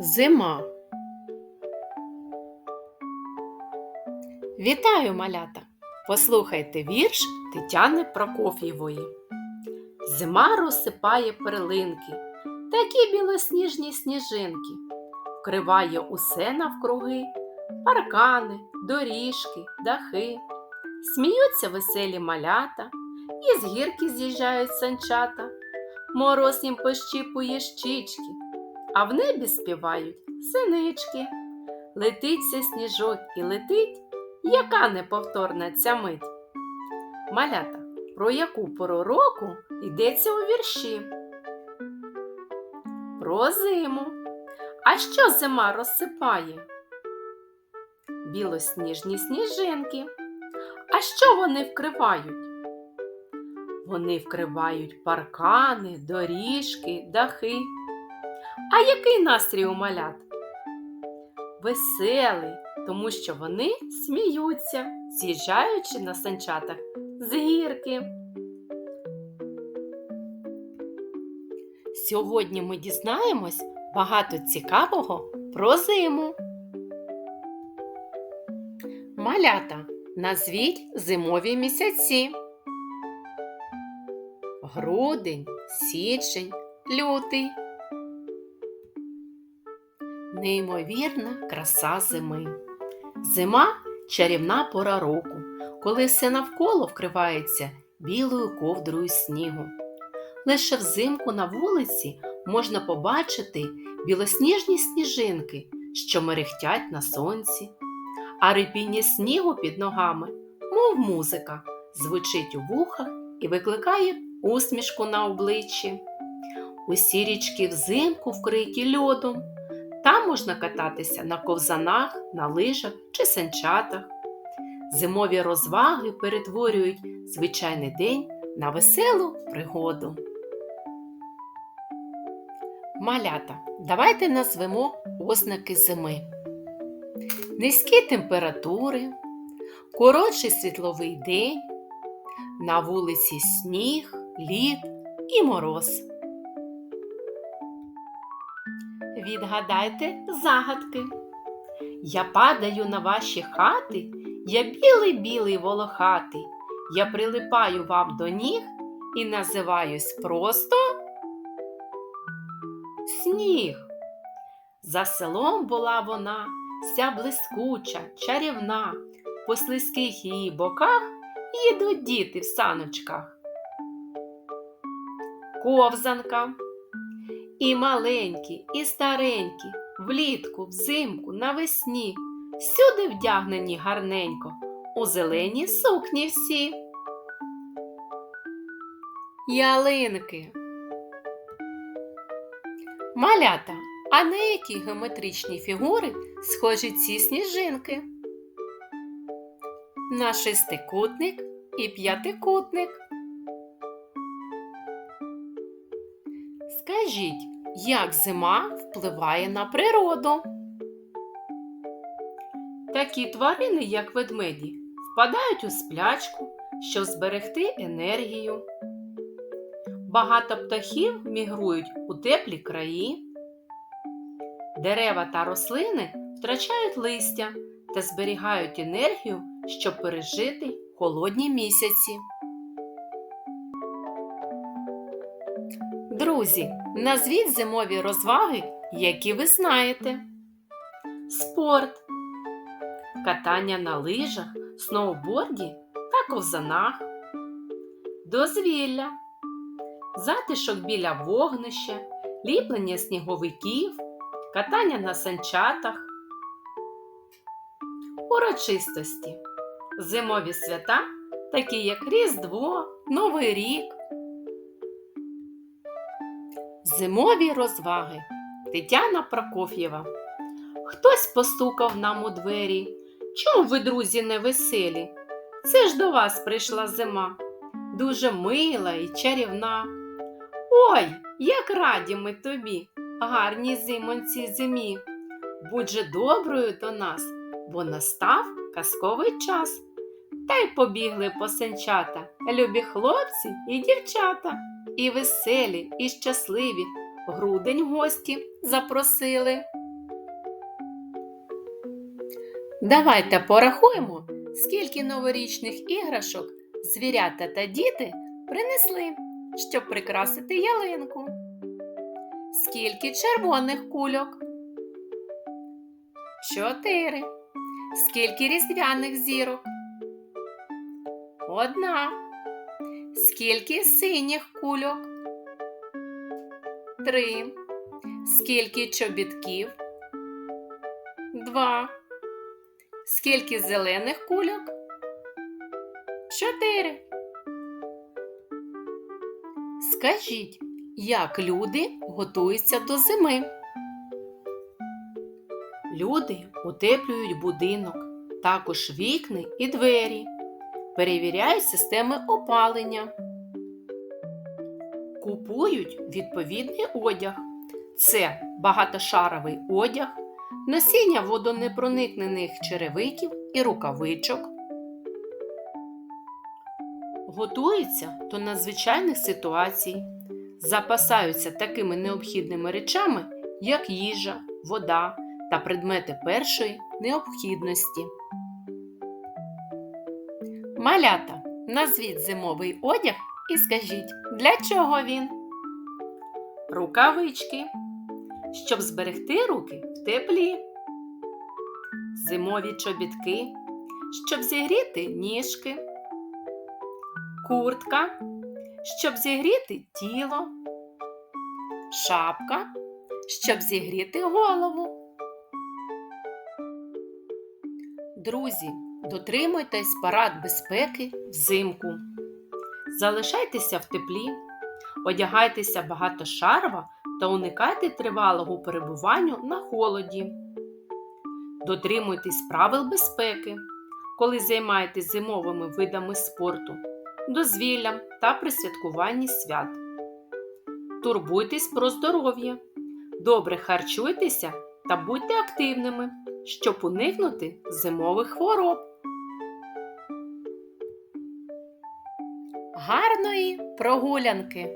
Зима. Вітаю, малята! Послухайте вірш Тетяни Прокоф'євої. Зима розсипає перлинки, такі білосніжні сніжинки, вкриває усе навкруги, паркани, доріжки, дахи. Сміються веселі малята, і з гірки з'їжджають санчата. Мороз їм пощіпує щічки, а в небі співають синички. Летиться сніжок і летить, яка неповторна ця мить. Малята, про яку пору року йдеться у вірші? Про зиму. А що зима розсипає? Білосніжні сніжинки. А що вони вкривають? Вони вкривають паркани, доріжки, дахи. А який настрій у малят? Веселий, тому що вони сміються, з'їжджаючи на санчатах з гірки. Сьогодні ми дізнаємось багато цікавого про зиму. Малята, назвіть зимові місяці. Грудень, січень, лютий. Неймовірна краса зими. Зима чарівна пора року, коли все навколо вкривається білою ковдрою снігу. Лише взимку на вулиці можна побачити білосніжні сніжинки, що мерехтять на сонці, а рипіння снігу під ногами, мов музика, звучить у вухах і викликає усмішку на обличчі. Усі річки взимку вкриті льодом. Там можна кататися на ковзанах, на лижах чи санчатах. Зимові розваги перетворюють звичайний день на веселу пригоду. Малята, давайте назвемо ознаки зими. Низькі температури, коротший світловий день, на вулиці сніг, лід і мороз. Відгадайте загадки. Я падаю на ваші хати, я білий-білий волохатий, я прилипаю вам до ніг і називаюсь просто сніг. За селом була вона, вся блискуча, чарівна, по слизьких її боках їдуть діти в саночках. Ковзанка. І маленькі, і старенькі, влітку, взимку, навесні, всюди вдягнені гарненько, у зелені сукні всі. Ялинки. Малята, а на які геометричні фігури схожі ці сніжинки? На шестикутник і п'ятикутник. Скажіть, як зима впливає на природу? Такі тварини, як ведмеді, впадають у сплячку, щоб зберегти енергію. Багато птахів мігрують у теплі краї. Дерева та рослини втрачають листя та зберігають енергію, щоб пережити холодні місяці. Друзі, назвіть зимові розваги, які ви знаєте. Спорт, катання на лижах, сноуборді та ковзанах, дозвілля, затишок біля вогнища, ліплення сніговиків, катання на санчатах, урочистості, зимові свята, такі як Різдво, Новий рік. Зимові розваги Тетяна Прокоф'єва. Хтось постукав нам у двері. Чому ви, друзі, не веселі? Це ж до вас прийшла зима, дуже мила і чарівна. Ой, як раді ми тобі, гарні зимонці зимі. Будь же доброю до нас, бо настав казковий час. Та й побігли посенчата, любі хлопці і дівчата. І веселі, і щасливі грудень гості запросили. Давайте порахуємо, скільки новорічних іграшок звірята та діти принесли, щоб прикрасити ялинку. Скільки червоних кульок? Чотири. Скільки різдвяних зірок? Одна. Скільки синіх кульок? Три. Скільки чобітків? Два. Скільки зелених кульок? Чотири. Скажіть, як люди готуються до зими? Люди утеплюють будинок, також вікни і двері, перевіряють системи опалення, купують відповідний одяг. Це багатошаровий одяг, носіння водонепроникнених черевиків і рукавичок. Готуються до надзвичайних ситуацій, запасаються такими необхідними речами, як їжа, вода та предмети першої необхідності. Малята, назвіть зимовий одяг і скажіть, для чого він? Рукавички, щоб зберегти руки в теплі. Зимові чобітки, щоб зігріти ніжки. Куртка, щоб зігріти тіло. Шапка, щоб зігріти голову. Друзі, дотримуйтесь парад безпеки взимку. Залишайтеся в теплі, одягайтеся багатошарово та уникайте тривалого перебування на холоді. Дотримуйтесь правил безпеки, коли займаєтесь зимовими видами спорту, дозвіллям та при святкуванні свят. Турбуйтесь про здоров'я, добре харчуйтеся та будьте активними, щоб уникнути зимових хвороб. Гарної прогулянки!